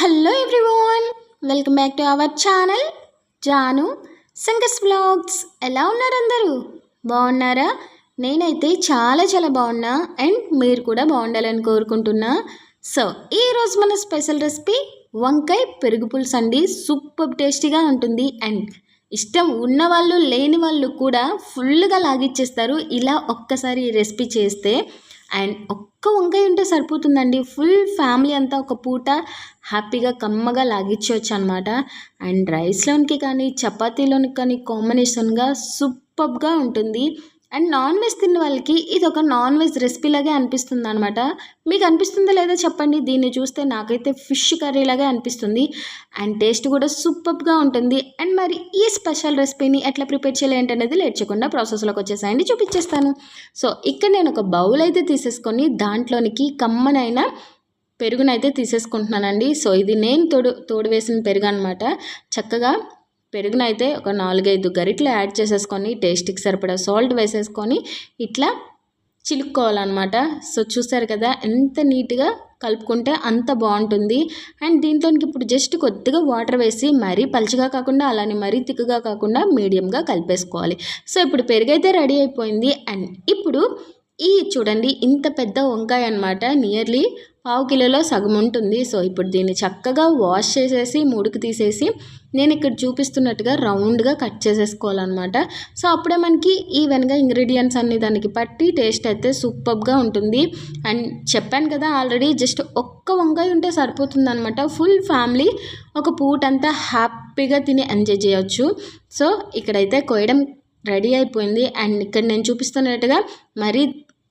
Hello everyone welcome back to our channel Janu Shankar's blogs ఎలా ఉన్నారు అందరూ? బాగున్నారా? నేనైతే చాలా చాలా బాగున్నా అండ్ మీరు కూడా బాగుండాలని కోరుకుంటున్నా. సో ఈరోజు మన స్పెషల్ రెసిపీ వంకాయ పెరుగు పులుసు అండి. సూపర్ టేస్టీగా ఉంటుంది అండ్ ఇష్టం ఉన్న వాళ్ళు లేని వాళ్ళు కూడా ఫుల్గా లాగిచ్చేస్తారు. ఇలా ఒక్కసారి ఈ రెసిపీ చేస్తే అండ్ ఒక్క వంకాయ ఉంటే సరిపోతుందండి. ఫుల్ ఫ్యామిలీ అంతా ఒక పూట హ్యాపీగా కమ్మగా లాగించవచ్చు అనమాట అండ్ రైస్లోనికి కానీ చపాతీలోనికి కానీ కాంబినేషన్గా సూపర్గా ఉంటుంది. అండ్ నాన్ వెజ్ తిన్న వాళ్ళకి ఇది ఒక నాన్ వెజ్ రెసిపీ లాగే అనిపిస్తుంది అనమాట మీకు అనిపిస్తుందో లేదో చెప్పండి. దీన్ని చూస్తే నాకైతే ఫిష్ కర్రీలాగే అనిపిస్తుంది. అండ్ టేస్ట్ కూడా సూపర్గా ఉంటుంది. అండ్ మరి ఈ స్పెషల్ రెసిపీని ఎట్లా ప్రిపేర్ చేయాలి ఏంటనేది లేట్ ప్రాసెస్లోకి వచ్చేసాయండి. చూపించేస్తాను. సో ఇక్కడ నేను ఒక బౌల్ అయితే తీసేసుకొని దాంట్లోనికి కమ్మనైన పెరుగునైతే తీసేసుకుంటున్నానండి. సో ఇది నేను తోడు తోడు వేసిన పెరుగు అనమాట చక్కగా పెరుగునైతే ఒక నాలుగైదు గరిట్లు యాడ్ చేసేసుకొని టేస్ట్కి సరిపడా సాల్ట్ వేసేసుకొని ఇట్లా చిలుక్కోవాలన్నమాట. సో చూసారు కదా ఎంత నీట్గా కలుపుకుంటే అంత బాగుంటుంది. అండ్ దీంట్లోనికి ఇప్పుడు జస్ట్ కొద్దిగా వాటర్ వేసి మరీ పలుచగా కాకుండా అలానే మరీ తిక్కుగా కాకుండా మీడియంగా కలిపేసుకోవాలి. సో ఇప్పుడు పెరుగైతే రెడీ అయిపోయింది. అండ్ ఇప్పుడు ఈ చూడండి ఇంత పెద్ద వంకాయ అనమాట నియర్లీ పావు కిలోలో సగం ఉంటుంది. సో ఇప్పుడు దీన్ని చక్కగా వాష్ చేసేసి ముడుకు తీసేసి నేను ఇక్కడ చూపిస్తున్నట్టుగా రౌండ్గా కట్ చేసేసుకోవాలన్నమాట. సో అప్పుడే మనకి ఈవెన్గా ఇంగ్రీడియంట్స్ అన్ని దానికి పట్టి టేస్ట్ అయితే సూపర్గా ఉంటుంది. అండ్ చెప్పాను కదా ఆల్రెడీ జస్ట్ ఒక్క వంకాయ ఉంటే సరిపోతుంది అనమాట ఫుల్ ఫ్యామిలీ ఒక పూట అంతా హ్యాపీగా తిని ఎంజాయ్ చేయొచ్చు. సో ఇక్కడైతే కోయడం రెడీ అయిపోయింది. అండ్ ఇక్కడ నేను చూపిస్తున్నట్టుగా మరీ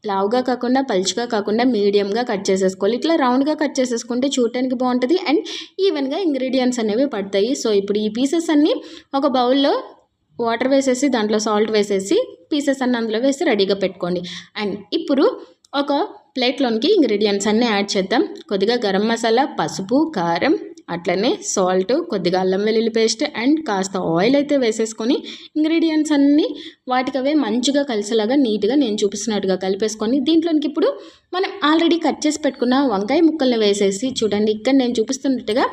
లావుగా కాకుండా పలుచగా కాకుండా మీడియంగా కట్ చేసేసుకోవాలి. ఇట్లా రౌండ్గా కట్ చేసేసుకుంటే చూడటానికి బాగుంటుంది. అండ్ ఈవెన్గా ఇంగ్రీడియంట్స్ అనేవి పడతాయి. సో ఇప్పుడు ఈ పీసెస్ అన్నీ ఒక బౌల్లో వాటర్ వేసేసి దాంట్లో సాల్ట్ వేసేసి పీసెస్ అన్నీ అందులో వేసి రెడీగా పెట్టుకోండి. అండ్ ఇప్పుడు ఒక ప్లేట్లోనికి ఇంగ్రీడియంట్స్ అన్నీ యాడ్ చేద్దాం. కొద్దిగా గరం మసాలా పసుపు కారం అట్లనే సాల్ట్ కొద్దిగా అల్లం వెల్లుల్లి పేస్ట్ అండ్ కాస్త ఆయిల్ అయితే వేసేసుకొని ఇంగ్రీడియంట్స్ అన్నీ వాటికవే మంచిగా కలిసేలాగా నీట్గా నేను చూపిస్తున్నట్టుగా కలిపేసుకొని దీంట్లోనికి ఇప్పుడు మనం ఆల్రెడీ కట్ చేసి పెట్టుకున్న వంకాయ ముక్కల్ని వేసేసి చూడండి ఇక్కడ నేను చూపిస్తున్నట్టుగా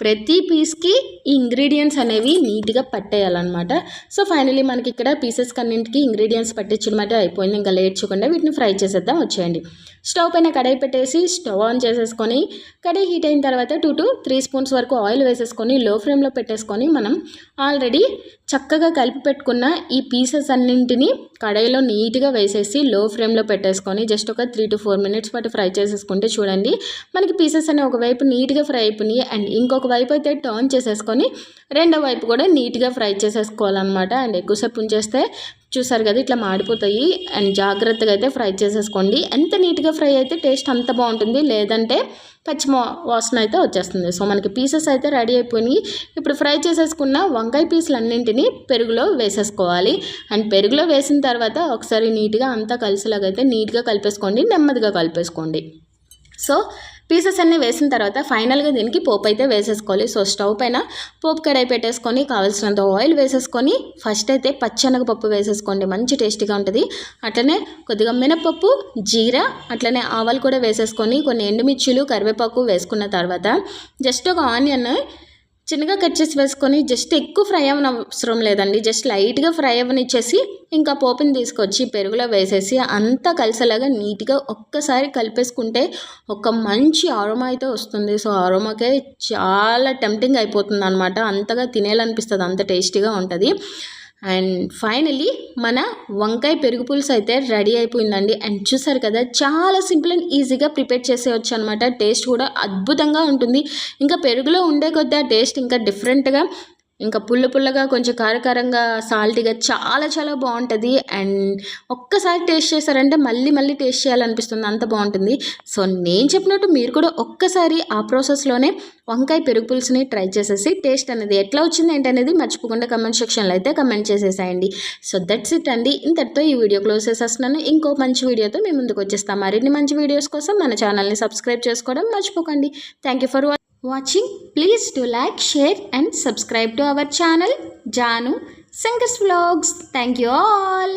ప్రతి పీస్కి ఈ ఇంగ్రీడియంట్స్ అనేవి నీట్గా పట్టేయాలన్నమాట. సో ఫైనలీ మనకి ఇక్కడ పీసెస్ కన్నింటికి ఇంగ్రీడియంట్స్ పట్టించడమాట అయిపోయింది. ఇంకా లేట్ చేయకుండా వీటిని ఫ్రై చేసేద్దాం వచ్చేయండి. స్టవ్ పైన కడాయి పెట్టేసి స్టవ్ ఆన్ చేసేసుకొని కడాయి హీట్ అయిన తర్వాత టూ టు త్రీ స్పూన్స్ వరకు ఆయిల్ వేసేసుకొని లో ఫ్లేమ్లో పెట్టేసుకొని మనం ఆల్రెడీ చక్కగా కలిపి పెట్టుకున్న ఈ పీసెస్ అన్నింటినీ కడాయిలో నీట్గా వేసేసి లో ఫ్లేమ్లో పెట్టేసుకొని జస్ట్ ఒక త్రీ టు ఫోర్ మినిట్స్ పాటు ఫ్రై చేసేసుకుంటే చూడండి మనకి పీసెస్ అనేవి ఒకవైపు నీట్గా ఫ్రై అయిపోయినాయి. అండ్ ఇంకొక వైపు అయితే టర్న్ చేసేసుకొని రెండో వైపు కూడా నీట్గా ఫ్రై చేసేసుకోవాలన్నమాట. అండ్ ఎక్కువసేపు ఉంచేస్తే చూసారు కదా ఇట్లా మాడిపోతాయి. అండ్ జాగ్రత్తగా అయితే ఫ్రై చేసేసుకోండి. ఎంత నీట్గా ఫ్రై అయితే టేస్ట్ అంత బాగుంటుంది. లేదంటే పచ్చి వాసన అయితే వచ్చేస్తుంది. సో మనకి పీసెస్ అయితే రెడీ అయిపోయినాయి. ఇప్పుడు ఫ్రై చేసేసుకున్న వంకాయ పీసులు అన్నింటినీ పెరుగులో వేసేసుకోవాలి. అండ్ పెరుగులో వేసిన తర్వాత ఒకసారి నీట్గా అంతా కలిసేలాగా అయితే నీట్గా కలిపేసుకోండి. నెమ్మదిగా కలిపేసుకోండి. సో పీసెస్ అన్నీ వేసిన తర్వాత ఫైనల్గా దీనికి పోపు అయితే వేసేసుకోవాలి. సో స్టవ్ పైన పోపు కడాయి పెట్టేసుకొని కావాల్సినంత ఆయిల్ వేసేసుకొని ఫస్ట్ అయితే పచ్చనగపప్పు వేసేసుకోండి. మంచి టేస్టీగా ఉంటుంది. అట్లనే కొద్దిగా మినపప్పు జీరా అట్లనే ఆవాలు కూడా వేసేసుకొని కొన్ని ఎండుమిర్చిలు కరివేపాకు వేసుకున్న తర్వాత జస్ట్ ఒక ఆనియన్ చిన్నగా కట్ చేసి వేసుకొని జస్ట్ ఎక్కువ ఫ్రై అవ్వని అవసరం లేదండి. జస్ట్ లైట్గా ఫ్రై అవ్వనిచ్చేసి ఇంకా పోపుని తీసుకొచ్చి పెరుగులో వేసేసి అంతా కలిసేలాగా నీట్గా ఒక్కసారి కలిపేసుకుంటే ఒక మంచి ఆరోమా అయితే వస్తుంది. సో ఆరోమాకే చాలా టెంప్టింగ్ అయిపోతుంది అనమాట అంతగా తినేయాలనిపిస్తుంది. అంత టేస్టీగా ఉంటుంది. అండ్ ఫైనలీ మన వంకాయ పెరుగు పులుసు అయితే రెడీ అయిపోయిందండి. అండ్ చూసారు కదా చాలా సింపుల్ అండ్ ఈజీగా ప్రిపేర్ చేసేయచ్చు అనమాట టేస్ట్ కూడా అద్భుతంగా ఉంటుంది. ఇంకా పెరుగులో ఉండే కొద్ది ఆ టేస్ట్ ఇంకా డిఫరెంట్గా ఇంకా పుల్ల పుల్లగా కొంచెం కారకారంగా సాల్ట్గా చాలా చాలా బాగుంటుంది. అండ్ ఒక్కసారి టేస్ట్ చేశారంటే మళ్ళీ మళ్ళీ టేస్ట్ చేయాలనిపిస్తుంది. అంత బాగుంటుంది. సో నేను చెప్పినట్టు మీరు కూడా ఒక్కసారి ఆ ప్రాసెస్లోనే వంకాయ పెరుగు పులుసుని ట్రై చేసేసి టేస్ట్ అనేది ఎట్లా వచ్చింది ఏంటనేది మర్చిపోకుండా కమెంట్ సెక్షన్లో అయితే కమెంట్ చేసేసాయండి. సో దట్స్ ఇట్ అండి. ఇంతటితో ఈ వీడియో క్లోజ్ చేసేస్తున్నాను. ఇంకో మంచి వీడియోతో మేము ముందుకు వచ్చేస్తాం. మరిన్ని మంచి వీడియోస్ కోసం మన ఛానల్ని సబ్స్క్రైబ్ చేసుకోవడం మర్చిపోకండి. Thank you for watching please to like share and subscribe to our channel Janu Shankar's vlogs thank you all